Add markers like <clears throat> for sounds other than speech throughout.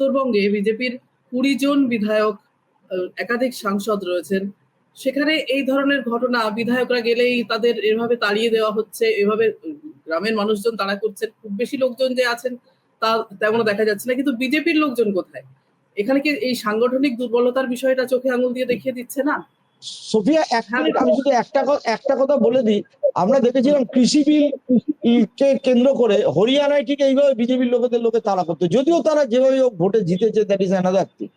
উত্তরবঙ্গে বিজেপির কুড়ি জন বিধায়ক একাধিক সাংসদ রয়েছেন। সেখানে এই ধরনের ঘটনা বিধায়করা গেলেই তাদের এভাবে তাড়িয়ে দেওয়া হচ্ছে, এভাবে গ্রামের মানুষজন তাড়া করছেন খুব বেশি লোকজন যে আছেন, তা তেমন দেখা যাচ্ছে না। কিন্তু বিজেপির লোকজন কোথায়? এখানে কি এই সাংগঠনিক দুর্বলতার বিষয়টা চোখে আঙুল দিয়ে দেখিয়ে দিচ্ছে না? সোফিয়া, এক আমি শুধু একটা একটা কথা বলে দিই। আমরা দেখেছিলাম কৃষি বিল কে কেন্দ্র করে হরিয়ানায় ঠিক এইভাবে বিজেপির লোকেদের লোকে তাড়া করতো। যদিও তারা যেভাবে ভোটে জিতেছে দ্যাট ইজ অ্যানাদার থিং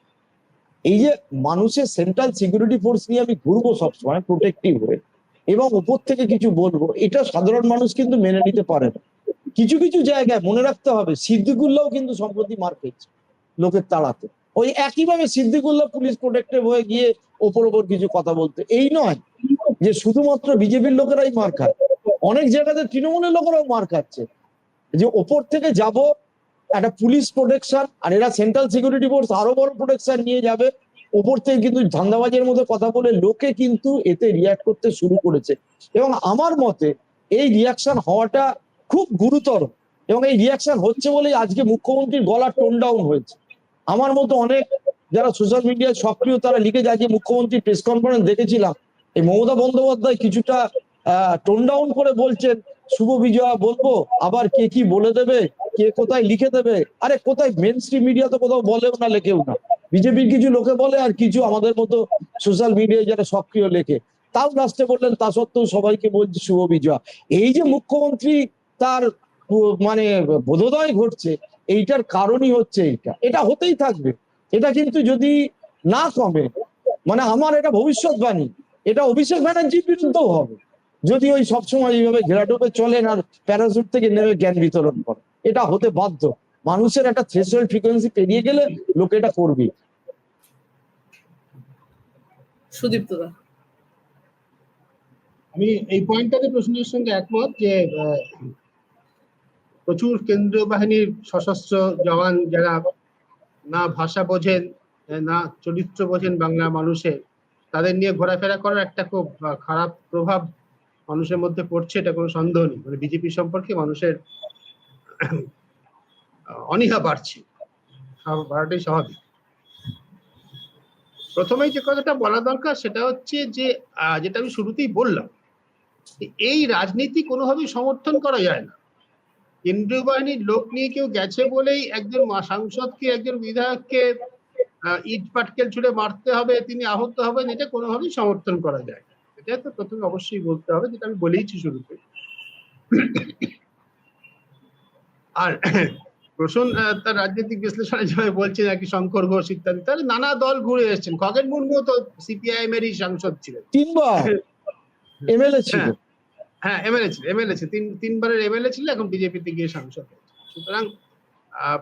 এই যে মানুষের সেন্ট্রাল সিকিউরিটি ফোর্স নিয়ে আমি ঘুরবো সবসময় প্রোটেক্টিভ হয়ে, এবং উপর থেকে কিছু বলব, এটা সাধারণ মানুষ কিন্তু মেনে নিতে পারে না। কিছু কিছু জায়গায় মনে রাখতে হবে সিদ্দিকুল্লাহ কিন্তু সম্প্রতি মার খেয়েছে, লোকের তাড়াতে। ওই একইভাবে সিদ্দিকুল্লাহ পুলিশ প্রোটেক্টিভ হয়ে গিয়ে ওপর ওপর কিছু কথা বলতে। এই নয় যে শুধুমাত্র বিজেপির লোকেরাই মার খায় অনেক জায়গাতে তৃণমূলের লোকেরাও মার খাচ্ছে। যে ওপর থেকে যাব, একটা পুলিশ প্রোটেকশন আর এরা সেন্ট্রাল সিকিউরিটি ফোর্স আরও বড় প্রোটেকশন নিয়ে যাবে। ওপর থেকে কিন্তু ধান্দাবাজের মধ্যে কথা বলে লোকে কিন্তু এতে রিয়াক্ট করতে শুরু করেছে। এবং আমার মতে এই রিয়াকশন হওয়াটা খুব গুরুতর। এবং এই রিয়াকশন হচ্ছে বলেই আজকে মুখ্যমন্ত্রীর গলা টোন ডাউন হয়েছে। আমার মতো অনেক যারা সোশ্যাল মিডিয়ায় সক্রিয় তারা লিখে যায় যে মুখ্যমন্ত্রী প্রেস কনফারেন্স দেখেছিলাম। এই মমতা বন্দ্যোপাধ্যায় কিছুটা টোন ডাউন করে বলছেন, শুভ বিজয়া বলব, আবার কে কি বলে দেবে, কে কোথায় লিখে দেবে? আরে কোথায় মেন স্ট্রিম মিডিয়া তো কোথাও বলেও না, লেখেও না। বিজেপির কিছু লোকে বলে আর কিছু আমাদের মতো সোশ্যাল মিডিয়ায় যারা সক্রিয় লেখে। তাও লাস্টে বললেন, তা সত্ত্বেও সবাইকে বলছে শুভ বিজয়া। এই যে মুখ্যমন্ত্রী তার মানে বোধোদয় ঘটছে, এইটার কারণই হচ্ছে এইটা। এটা হতেই থাকবে। এটা কিন্তু যদি না কমে মানে আমার এটা ভবিষ্যৎবাণী এটা অভিষেক ব্যানার্জির বিরুদ্ধেও হবে। যদি ওই সবসময় এইভাবে ঘেরাটোপে চলেন আর প্যারাসুট থেকে নেমে জ্ঞান বিতরণ করে এটা হতে বাধ্য। মানুষের একটা থ্রেশহোল্ড ফ্রিকোয়েন্সি পেরিয়ে গেলে লোকে এটা করবে সুদীপ্ত দা। আমি এই পয়েন্টটাতে প্রশ্নের সঙ্গে একমত যে আহ, প্রচুর কেন্দ্রীয় বাহিনীর সশস্ত্র জওয়ান যারা না ভাষা বোঝেন না চরিত্র বোঝেন বাংলা মানুষের তাদের নিয়ে ঘোরাফেরা করার একটা খুব খারাপ প্রভাব মানুষের মধ্যে পড়ছে, এটা কোনো সন্দেহ নেই। মানে বিজেপি সম্পর্কে মানুষের অনীহা বাড়ছে। বাড়াটাই স্বাভাবিক। প্রথমেই যে কথাটা বলা দরকার সেটা হচ্ছে যে যেটা আমি শুরুতেই বললাম এই রাজনীতি কোনোভাবেই সমর্থন করা যায় না। কেন্দ্রীয় বাহিনীর লোক নিয়ে কেউ গেছে বলেই একজন সাংসদকে, একজন বিধায়ককে ইট পাটকেল ছুড়ে মারতে হবে তিনি আহত হবেন এটা কোনোভাবেই সমর্থন করা যায় না। এটা তো প্রথমে অবশ্যই বলতে হবে যেটা আমি বলেইছি শুরুতে। আর আহ, তার রাজনৈতিক বিশ্লেষণে যেভাবে বলছেন আর কি শঙ্কর ঘোষ ইত্যাদি তাহলে নানা দল ঘুরে এসেছেন। খগেন মুর্মু তো সিপিআইএম এরই সাংসদ ছিলেন। তিনবার এমএলএ ছিল। হ্যাঁ এমএলএ ছিল এমএলএ ছিল। তিন তিনবারের এমএলএ ছিল এখন বিজেপিতে গিয়ে সাংসদ সুতরাং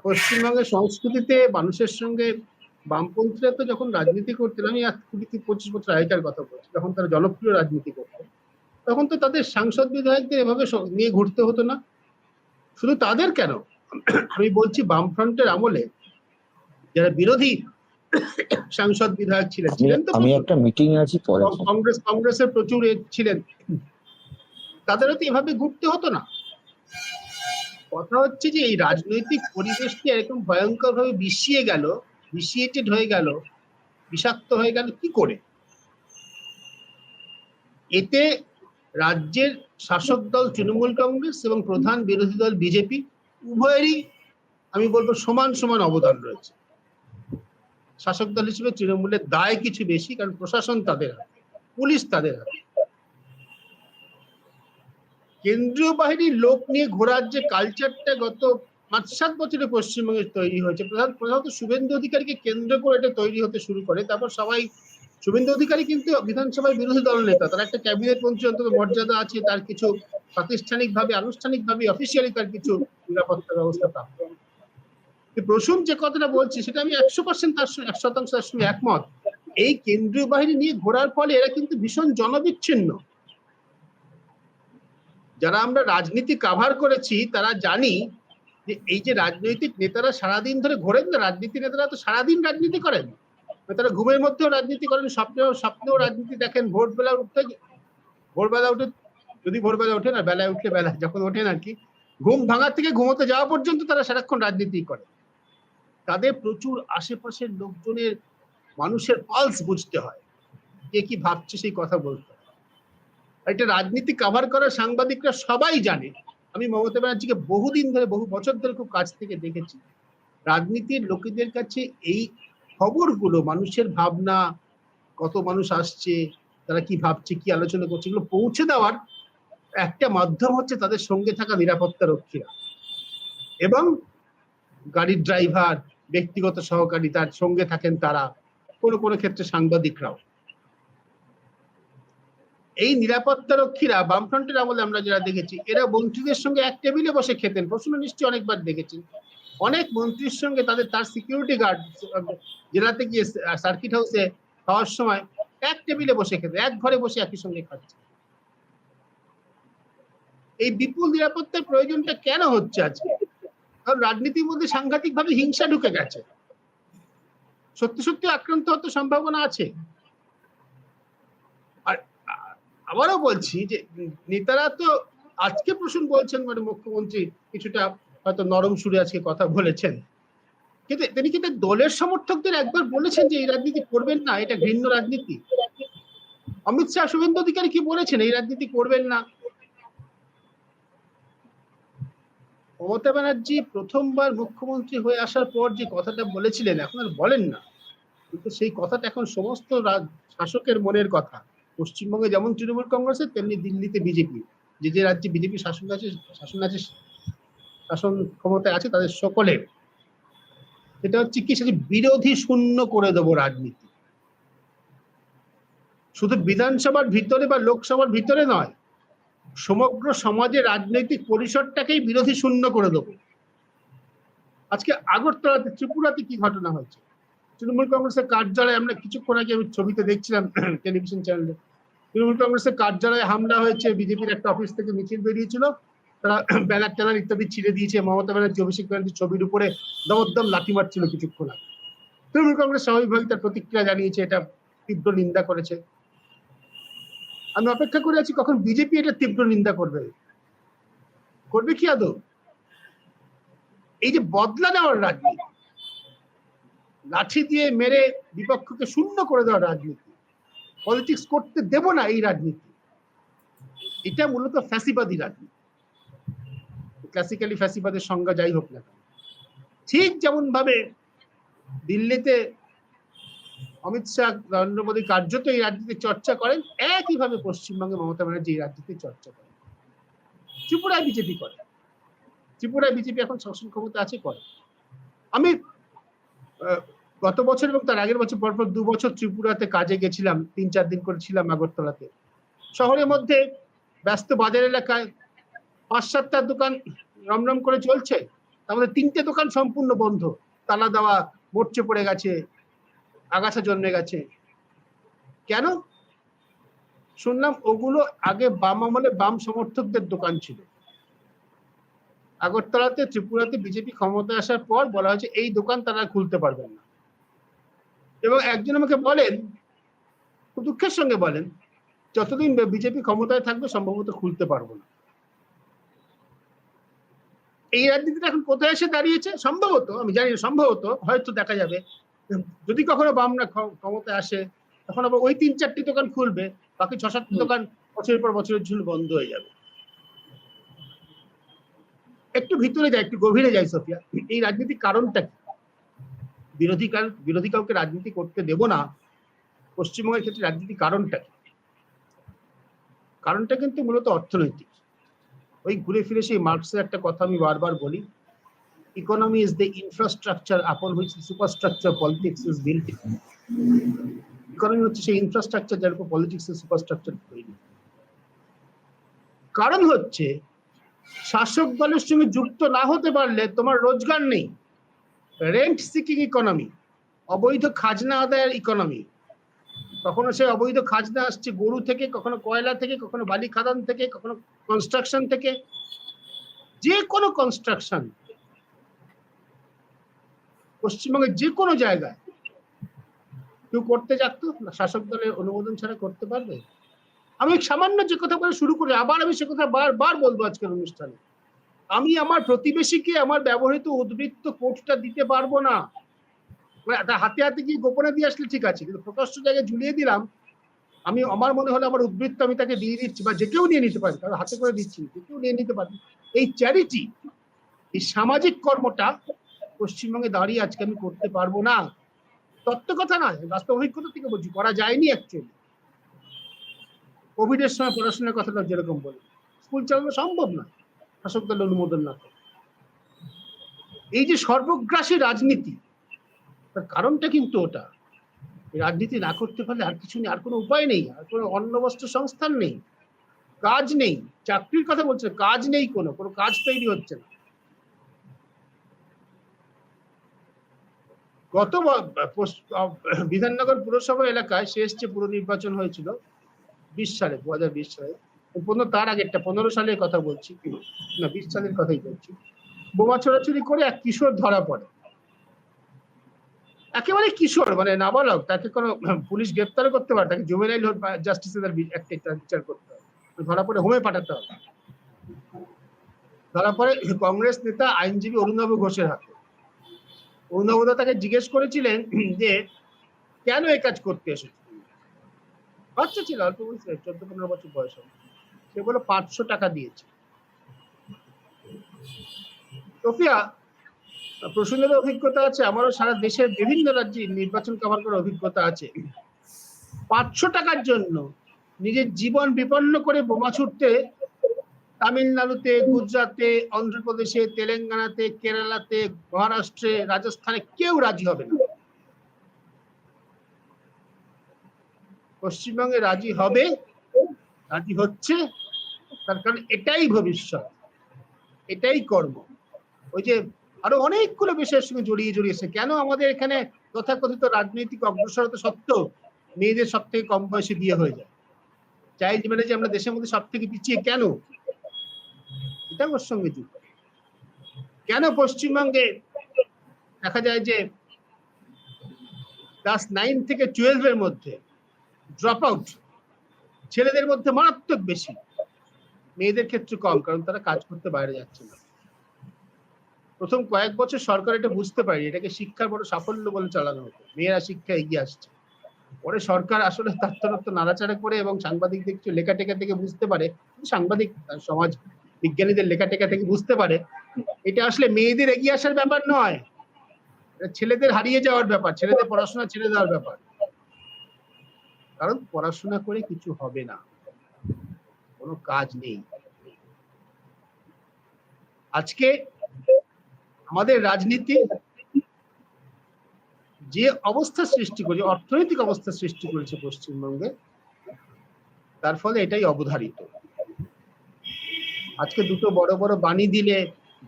পশ্চিমবঙ্গের সংস্কৃতিতে মানুষের সঙ্গে বামপন্থীরা তো যখন রাজনীতি করতেন আমি আজ কুড়ি থেকে পঁচিশ বছর আগেকার কথা বলছি যখন তারা জনপ্রিয় রাজনীতি করতেন তখন তো তাদের সাংসদ বিধায়কদের এভাবে নিয়ে ঘুরতে হতো না। শুধু তাদের কেন? আমি বলছি বামফ্রন্টের আমলে যারা বিরোধী সাংসদ বিধায়ক ছিলেন ছিলেন তো আমি একটা মিটিং এ আছি পরে কংগ্রেস কংগ্রেসের প্রচুর এ ছিলেন। তাদেরও তো এভাবে ঘুরতে হতো না। কথা হচ্ছে যে এই রাজনৈতিক পরিবেশটি এরকম ভয়ঙ্কর ভাবে বিষিয়ে গেল বিষিয়েটেড হয়ে গেল, বিষাক্ত হয়ে গেল, কি করে? এতে রাজ্যের শাসক দল তৃণমূল কংগ্রেস এবং প্রধান বিরোধী দল বিজেপি উভয়েরই, আমি বলব, সমান সমান অবদান রয়েছে। শাসক দল হিসেবে তৃণমূলের দায় কিছু বেশি, কারণ প্রশাসন তাদের হাতে, পুলিশ তাদের হাতে। কেন্দ্রীয় বাহিনীর লোক নিয়ে ঘোরার যে কালচারটা গত পাঁচ সাত বছরে পশ্চিমবঙ্গে তৈরি হয়েছে। প্রধান প্রধানত শুভেন্দু অধিকারীকে কেন্দ্র করে এটা তৈরি হতে শুরু করে। তারপর সবাই, শুভেন্দু অধিকারী কিন্তু বিধানসভায় বিরোধী দল নেতা। তার একটা ক্যাবিনেট মন্ত্রী অন্তত মর্যাদা আছে, তার কিছু প্রাতিষ্ঠানিকভাবে, আনুষ্ঠানিকভাবে অফিসিয়ালি তার কিছু নিরাপত্তা ব্যবস্থা প্রাপ্ত। প্রসূন যে কথাটা বলছি, সেটা আমি একশো পার্সেন্ট তার এক শতাংশ তার সঙ্গে একমত। এই কেন্দ্রীয় বাহিনী নিয়ে ঘোরার ফলে এরা কিন্তু ভীষণ জনবিচ্ছিন্ন। যারা আমরা রাজনীতি কাভার করেছি, তারা জানি যে এই যে রাজনৈতিক নেতারা সারাদিন ধরে ঘোরেন না, রাজনীতি নেতারা তো সারাদিন রাজনীতি করেন। তারা ঘুমের মধ্যেও রাজনীতি করেন, স্বপ্নেও স্বপ্নেও রাজনীতি দেখেন ভোট বেলা উঠতে ভোরবেলা উঠে যদি ভোরবেলা ওঠে না বেলায় উঠলে বেলা যখন ওঠেন আর কি, ঘুম ভাঙার থেকে ঘুমোতে যাওয়া পর্যন্ত তারা সারাক্ষণ রাজনীতি করে। তাদের প্রচুর আশেপাশের লোকজনের মানুষের পালস বুঝতে হয়। কে কি ভাবছে সেই কথা বলতে এটা রাজনীতি কভার করা সাংবাদিকরা সবাই জানে। আমি মমতা ব্যানার্জিকে বহুদিন ধরে, বহু বছর ধরে খুব কাছ থেকে দেখেছি। রাজনীতির লোকেদের কাছে এই খবরগুলো, মানুষের ভাবনা, কত মানুষ আসছে, তারা কি ভাবছে, কি আলোচনা করছে, এগুলো পৌঁছে দেওয়ার একটা মাধ্যম হচ্ছে তাদের সঙ্গে থাকা নিরাপত্তা রক্ষীরা। এবং গাড়ির ড্রাইভার, ব্যক্তিগত সহকারী তার সঙ্গে থাকেন তারা, কোনো কোনো ক্ষেত্রে সাংবাদিকরাও। এই নিরাপত্তা রক্ষীরা বামফ্রন্টের আমলে আমরা যারা দেখেছি, এরা মন্ত্রীদের সঙ্গে এক টেবিলে বসে খেতেন। প্রশ্ন নিশ্চয়ই অনেকবার দেখেছেন। অনেক মন্ত্রীর সঙ্গে তাদের, তার সিকিউরিটি গার্ড জেলাতে গিয়ে সার্কিট হাউসে খাওয়ার সময় এক টেবিলে বসে খেতে এক ঘরে বসে একই সঙ্গে খাচ্ছে এই বিপুল নিরাপত্তার প্রয়োজনটা কেন হচ্ছে আজকে? কারণ রাজনীতির মধ্যে সাংঘাতিক ভাবে হিংসা ঢুকে গেছে। সত্যি সত্যি আক্রান্ত হতে সম্ভাবনা আছে আর আ- আবারও বলছি যে নেতারা তো আজকে প্রশ্ন বলছেন মানে মুখ্যমন্ত্রী কিছুটা হয়তো নরম সুরে আজকে কথা বলেছেন। কিন্তু তিনি কিন্তু দলের সমর্থকদের একবার বলেছেন যে এই রাজনীতি করবেন না, এটা ঘৃণ্য রাজনীতি। অমিত শাহ, শুভেন্দু অধিকারী কি বলেছেন, এই রাজনীতি করবেন না? মমতা ব্যানার্জি প্রথমবার মুখ্যমন্ত্রী হয়ে আসার পর যে কথাটা বলেছিলেন, এখন আর বলেন না। কিন্তু সেই কথাটা এখন সমস্ত শাসকের মনের কথা। পশ্চিমবঙ্গে যেমন তৃণমূল কংগ্রেসের, তেমনি দিল্লিতে বিজেপি। যে যে রাজ্যে বিজেপি শাসন আছে শাসন আছে, শাসন ক্ষমতায় আছে, তাদের সকলের এটা হচ্ছে কি, সেটা বিরোধী শূন্য করে দেবো রাজনীতি। শুধু বিধানসভার ভিতরে বা লোকসভার ভিতরে নয়, সমগ্র সমাজে রাজনৈতিক পরিসরটাকেই বিরোধী শূন্য করে দেবো। আজকে আগরতলাতে, ত্রিপুরাতে কি ঘটনা হয়েছে? তৃণমূল কংগ্রেসের কার্যালয়ে আমরা কিছুক্ষণ আগে আমি ছবিতে দেখছিলাম <clears throat> টেলিভিশন চ্যানেলে। তৃণমূল কংগ্রেসের কার্যালয়ে হামলা হয়েছে, বিজেপির একটা অফিস থেকে মিছিল বেরিয়েছিল। তারা <clears throat> ব্যানার ট্যানার ইত্যাদি ছিঁড়ে দিয়েছে। মমতা ব্যানার্জি, অভিষেক ব্যানার্জির ছবির উপরে দমদম লাঠি মারছিল কিছুক্ষণ আগে। তৃণমূল কংগ্রেস স্বাভাবিকভাবে তার প্রতিক্রিয়া জানিয়েছে, এটা তীব্র নিন্দা করেছে। আমি অপেক্ষা করে আছি, কখন বিজেপি এটা তীব্র নিন্দা করবে? করবে কি আদৌ? এই যে বদলা নেওয়ার রাজনীতি। লাঠি দিয়ে মেরে বিপক্ষকে শূন্য করে দেওয়ার রাজনীতি। পলিটিক্স করতে দেব না এই রাজনীতি। এটা মূলত ফ্যাসিবাদী রাজনীতি। ক্লাসিক্যালি ফ্যাসিবাদের সংজ্ঞা যাই হোক না। ঠিক যেমন ভাবে দিল্লিতে অমিত শাহ, নরেন্দ্র মোদী কার্যত এই রাজনীতির চর্চা করেন, একইভাবে পশ্চিমবঙ্গে মমতা ব্যানার্জি এই রাজনীতির চর্চা করেন। ত্রিপুরায় বিজেপি করে। ত্রিপুরায় বিজেপি এখন শাসন ক্ষমতা আছে করে। আমি গত বছর এবং তার আগের বছর, পরপর দু বছর ত্রিপুরাতে কাজে গেছিলাম, তিন চার দিন করে ছিলাম আগরতলাতে। শহরের মধ্যে ব্যস্ত বাজার এলাকায় পাঁচ সাতটা দোকান রমরম করে চলছে। তার তিনটে দোকান সম্পূর্ণ বন্ধ। তালা দেওয়া, মরচে পড়ে গেছে, আগাছা জন্মে গেছে। কেন? শুনলাম ওগুলো আগে বাম আমলে বাম সমর্থকদের দোকান ছিল। আগরতলাতে ত্রিপুরাতে বিজেপি ক্ষমতায় আসার পর বলা হয়েছে এই দোকান তারা খুলতে পারবেন না। এবং একজন আমাকে বলেন খুব দুঃখের সঙ্গে বলেন যতদিন বিজেপি ক্ষমতায় থাকবে সম্ভবত খুলতে পারব না। এই রাজনীতিটা এখন কোথায় এসে দাঁড়িয়েছে? সম্ভবত আমি জানি সম্ভবত হয়তো দেখা যাবে। যদি কখনো বামরা ক্ষ- ক্ষমতায় আসে তখন আবার ওই তিন চারটি দোকান খুলবে বাকি ছ সাতটি দোকান বছরের পর বছরের জন্য বন্ধ হয়ে যাবে। একটু ভিতরে যায়, একটু গভীরে যায় সোফিয়া। এই রাজনীতির কারণটা কি? বিরোধী বিরোধী কাউকে রাজনীতি করতে দেব না, পশ্চিমবঙ্গের ক্ষেত্রে রাজনীতির কারণটা কি? কারণটা কিন্তু মূলত অর্থনৈতিক। ওই ঘুরে ফিরে সেই মার্কসের একটা কথা আমি বারবার বলি economy is the infrastructure upon which superstructure politics is built economy হচ্ছে সেই ইনফ্রাস্ট্রাকচার যার উপর পলিটিক্স এর সুপারস্ট্রাকচার তৈরি। কারণ হচ্ছে শাসক দলের সঙ্গে যুক্ত না হতে পারলে তোমার রোজগার নেই। রেন্ট সিকিং ইকোনমি অবৈধ খাজনা আদায়ের ইকোনমি কখনো সে অবৈধ খাজনা আসছে গরু থেকে, কখনো কয়লা থেকে, কখনো বালি খাদান থেকে, কখনো কনস্ট্রাকশন থেকে। যে কোনো কনস্ট্রাকশন পশ্চিমবঙ্গের যে কোনো জায়গায়। কেউ করতে যাক না, শাসক দলের অনুমোদন ছাড়া করতে পারবে? আমি সামান্য যে কথা বলে শুরু করি, আবার আমি সে কথা বারবার বলব আজকের অনুষ্ঠানে। আমি আমার প্রতিবেশীকে, আমার ব্যবহৃত উদ্বৃত্ত কোটটা দিতে পারব না। মানে হাতে হাতে গিয়ে গোপনে দিয়ে আসলে ঠিক আছে, কিন্তু প্রকাশ্য জায়গায় ঝুলিয়ে দিলাম। আমি, আমার মনে হলো আমার উদ্বৃত্ত আমি তাকে দিয়ে দিচ্ছি, বা যে কেউ নিয়ে নিতে পারে, কারণ হাতে করে দিচ্ছি, যে কেউ নিয়ে নিতে পারে। এই চ্যারিটি এই সামাজিক কর্মটা পশ্চিমবঙ্গে দাঁড়িয়ে আজকে আমি করতে পারব না। তত্ত্ব কথা নয়, বাস্তব অভিজ্ঞতা থেকে বলছি, করা যায়নি অ্যাকচুয়ালি কোভিড এর সময় পড়াশোনার কথাটা যেরকম বলি, স্কুল চালানো সম্ভব না, শাসক দলের অনুমোদন না। এই যে সর্বগ্রাসী রাজনীতি, তার কারণটা কিন্তু ওটা। রাজনীতি না করতে পারলে আর কিছু নেই, আর কোনো উপায় নেই, আর কোনো অন্ন বস্ত্র সংস্থান নেই, কাজ নেই, চাকরির কথা বলছে, কাজ নেই কোনো কোনো কাজ তৈরি হচ্ছে না। গত বিধাননগর পুরসভা এলাকায় শেষ যে পুর নির্বাচন হয়েছিল। বিশ সালে দু হাজার বিশ সালে। পনেরো, তার আগেরটা পনেরো সালের কথা বলছি। না, বিশ সালের কথাই বলছি। বোমা ছোড়াছুড়ি করে এক কিশোর ধরা পড়ে। একেবারে কিশোর মানে নাবালক, তাকে কোনো পুলিশ গ্রেপ্তার করতে পারে তাকে জুমেনাইল জাস্টিসে তার একটা একটা বিচার করতে হবে। ধরা পড়ে হোমে পাঠাতে হবে। ধরা পড়ে কংগ্রেস নেতা আইনজীবী অরুণবাবু ঘোষের হাতে। অরুণবাবু তাকে জিজ্ঞেস করেছিলেন যে, কেন এই কাজ করতে এসেছ? বাচ্চা ছিল, অল্প বয়স চোদ্দ পনেরো বছর বয়স হবে। সে বলে পাঁচশো টাকা দিয়েছে। সোফিয়া প্রসূনের অভিজ্ঞতা আছে, আমারও সারা দেশের বিভিন্ন রাজ্যে নির্বাচন কভার করার অভিজ্ঞতা আছে। পাঁচশো টাকার জন্য নিজের জীবন বিপন্ন করে বোমা ছুটতে তামিলনাড়ুতে গুজরাটে অন্ধ্রপ্রদেশে, তেলেঙ্গানাতে, কেরালাতে, মহারাষ্ট্রে, রাজস্থানে কেউ রাজি হবে না। পশ্চিমবঙ্গে রাজি হবে, রাজি হচ্ছে, তার কারণ এটাই ভবিষ্যৎ, এটাই কর্ম। ওই যে আরও অনেকগুলো বিষয়ের সঙ্গে জড়িয়ে জড়িয়েছে কেন আমাদের এখানে তথাকথিত রাজনৈতিক অগ্রসরতা সত্ত্বেও মেয়েদের সব থেকে কম বয়সে বিয়ে হয়ে যায়? চাইল্ড ম্যারেজে আমরা দেশের মধ্যে সব থেকে পিছিয়ে কেন? এটা ওর সঙ্গে যুক্ত। কেন পশ্চিমবঙ্গে দেখা যায় যে ক্লাস নাইন থেকে টুয়েলভ এর মধ্যে ড্রপ আউট ছেলেদের মধ্যে মারাত্মক বেশি। মেয়েদের ক্ষেত্রে কম, কারণ তারা কাজ করতে বাইরে যাচ্ছে না। প্রথম কয়েক বছর সরকার এটা বুঝতে পারে এটাকে শিক্ষার বড় সাফল্য বলে চালানো হতো। মেয়েরা শিক্ষা এগিয়ে আসছে। পরে সরকার আসলে তাত্তরত্ব নাড়াচাড়া করে এবং সাংবাদিকদের কিছু লেখা টেখা থেকে বুঝতে পারে, সাংবাদিক সমাজ বিজ্ঞানীদের লেখা টেকা থেকে বুঝতে পারে, এটা আসলে মেয়েদের এগিয়ে আসার ব্যাপার নয়। ছেলেদের হারিয়ে যাওয়ার ব্যাপার, ছেলেদের পড়াশোনা ছেড়ে দেওয়ার ব্যাপার। কারণ পড়াশোনা করে কিছু হবে না। কোনো কাজ নেই। আজকে আমাদের রাজনীতি যে অবস্থা সৃষ্টি করেছে, অর্থনৈতিক অবস্থা সৃষ্টি করেছে পশ্চিমবঙ্গে, তার ফলে এটাই অবধারিত। আজকে দুটো বড় বড় বাণী দিলে,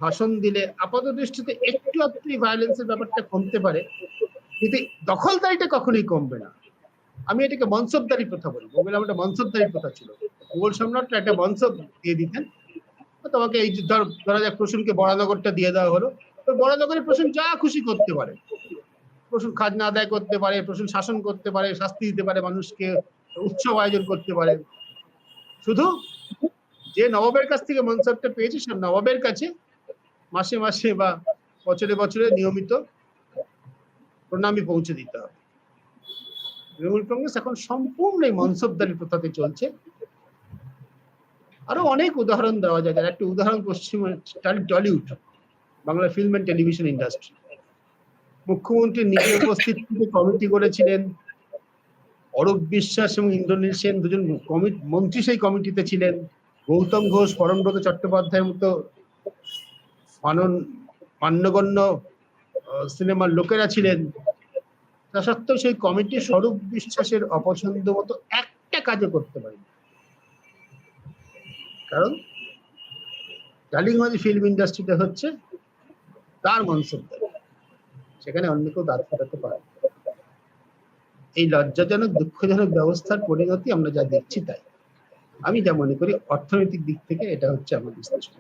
ভাষণ দিলে আপাত দৃষ্টিতে একটু একটু ভায়োলেন্সের ব্যাপারটা কমতে পারে, কিন্তু দখলদারিটা কখনোই কমবে না। আমি এটাকে মনসবদারি প্রথা বলি। মোগল আমলে মনসবদারি প্রথা ছিল। মোগল সম্রাটরা একটা মনসব দিয়ে দিতেন। তোমাকে এই ধর, ধরা যাক প্রসূনকে বড়ানগরটা দিয়ে দেওয়া হলো। তো বড়ানগরের প্রসূন যা খুশি করতে পারে। প্রসূন খাজনা আদায় করতে পারে, প্রসূন শাসন করতে পারে, শাস্তি দিতে পারে, মানুষকে উৎসব আয়োজন করতে পারে। শুধু যে নবাবের কাছ থেকে মনসবটা পেয়েছে, সে নবাবের কাছে মাসে মাসে বা বছরে বছরে নিয়মিত প্রণামী পৌঁছে দিতে হবে। তৃণমূল কংগ্রেস এখন সম্পূর্ণ এই মনসবদারি প্রথাতে চলছে। আরও অনেক উদাহরণ দেওয়া যায়। একটা উদাহরণ পশ্চিম Tollywood Bangla film and television industry মুখ্যমন্ত্রী নিজে উপস্থিত কমিটি করেছিলেন। অরূপ বিশ্বাস এবং ইন্দ্রনীল সেন দুজন মন্ত্রী সেই কমিটিতে ছিলেন। গৌতম ঘোষ, পরমব্রত চট্টোপাধ্যায়ের মতো মানন, মান্যগণ্য সিনেমার লোকেরা ছিলেন। তা সত্ত্বেও সেই কমিটি স্বরূপ বিশ্বাসের অপছন্দ মতো একটা কাজও করতে পারে কারণ ডালিগঞ্জ ফিল্ম ইন্ডাস্ট্রিতে হচ্ছে তার মনসবদারি সেখানে অন্য কেউ দাঁড় ফোটাতে পারে এই লজ্জাজনক, দুঃখজনক ব্যবস্থার পরিণতি আমরা যা দেখছি তাই। আমি যা মনে করি, অর্থনৈতিক দিক থেকে এটা হচ্ছে আমার বিশ্লেষণ